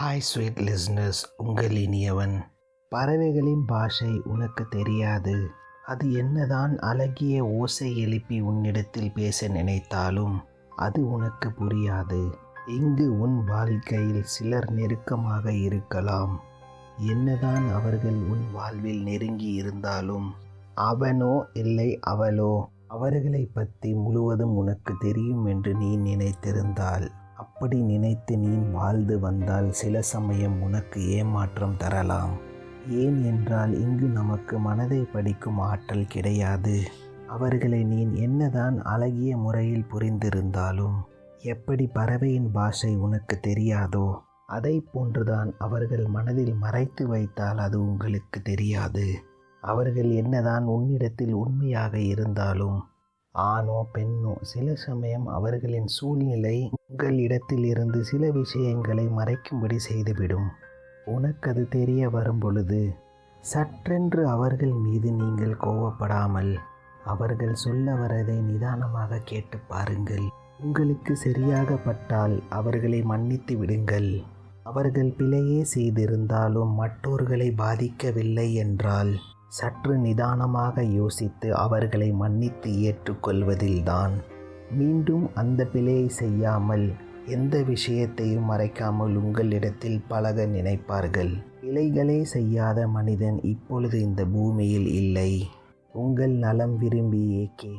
Hi sweet listeners உங்கள் இனியவன். பறவைகளின் பாஷை உனக்கு தெரியாது. அது என்னதான் அழகிய ஓசை எழுப்பி உன்னிடத்தில் பேச நினைத்தாலும் அது உனக்கு புரியாது. இங்கு உன் வாழ்க்கையில் சிலர் நெருக்கமாக இருக்கலாம். என்னதான் அவர்கள் உன் வாழ்வில் நெருங்கி இருந்தாலும் அவனோ இல்லை அவளோ அவர்களை பற்றி முழுவதும் உனக்கு தெரியும் என்று நீ நினைத்திருந்தாள் அப்படி நினைத்து நீ வாழ்ந்து வந்தால் சில சமயம் உனக்கு ஏமாற்றம் தரலாம். ஏன் என்றால் இங்கு நமக்கு மனதை படிக்கும் ஆற்றல் கிடையாது. அவர்களை நீ என்னதான் அழகிய முறையில் புரிந்திருந்தாலும் எப்படி பறவையின் பாஷை உனக்கு தெரியாதோ அதை போன்றுதான் அவர்கள் மனதில் மறைத்து வைத்தால் அது உங்களுக்கு தெரியாது. அவர்கள் என்னதான் உன்னிடத்தில் உண்மையாக இருந்தாலும் ஆணோ பெண்ணோ சில சமயம் அவர்களின் சூழ்நிலை உங்களிடத்தில் இருந்து சில விஷயங்களை மறைக்கும்படி செய்துவிடும். உனக்கு அது தெரிய வரும் பொழுது சற்றென்று அவர்கள் மீது நீங்கள் கோவப்படாமல் அவர்கள் சொல்ல வரதை நிதானமாக கேட்டு பாருங்கள். உங்களுக்கு சரியாக பட்டால் அவர்களை மன்னித்து விடுங்கள். அவர்கள் பிழையே செய்திருந்தாலும் மற்றோர்களை பாதிக்கவில்லை என்றால் சற்று நிதானமாக யோசித்து அவர்களை மன்னித்து ஏற்றுக்கொள்வதில்தான். மீண்டும் அந்த பிழையை செய்யாமல் எந்த விஷயத்தையும் மறைக்காமல் உங்களிடத்தில் பழக நினைப்பார்கள். பிழைகளே செய்யாத மனிதன் இப்பொழுது இந்த பூமியில் இல்லை. உங்கள் நலம் விரும்பி ஏகே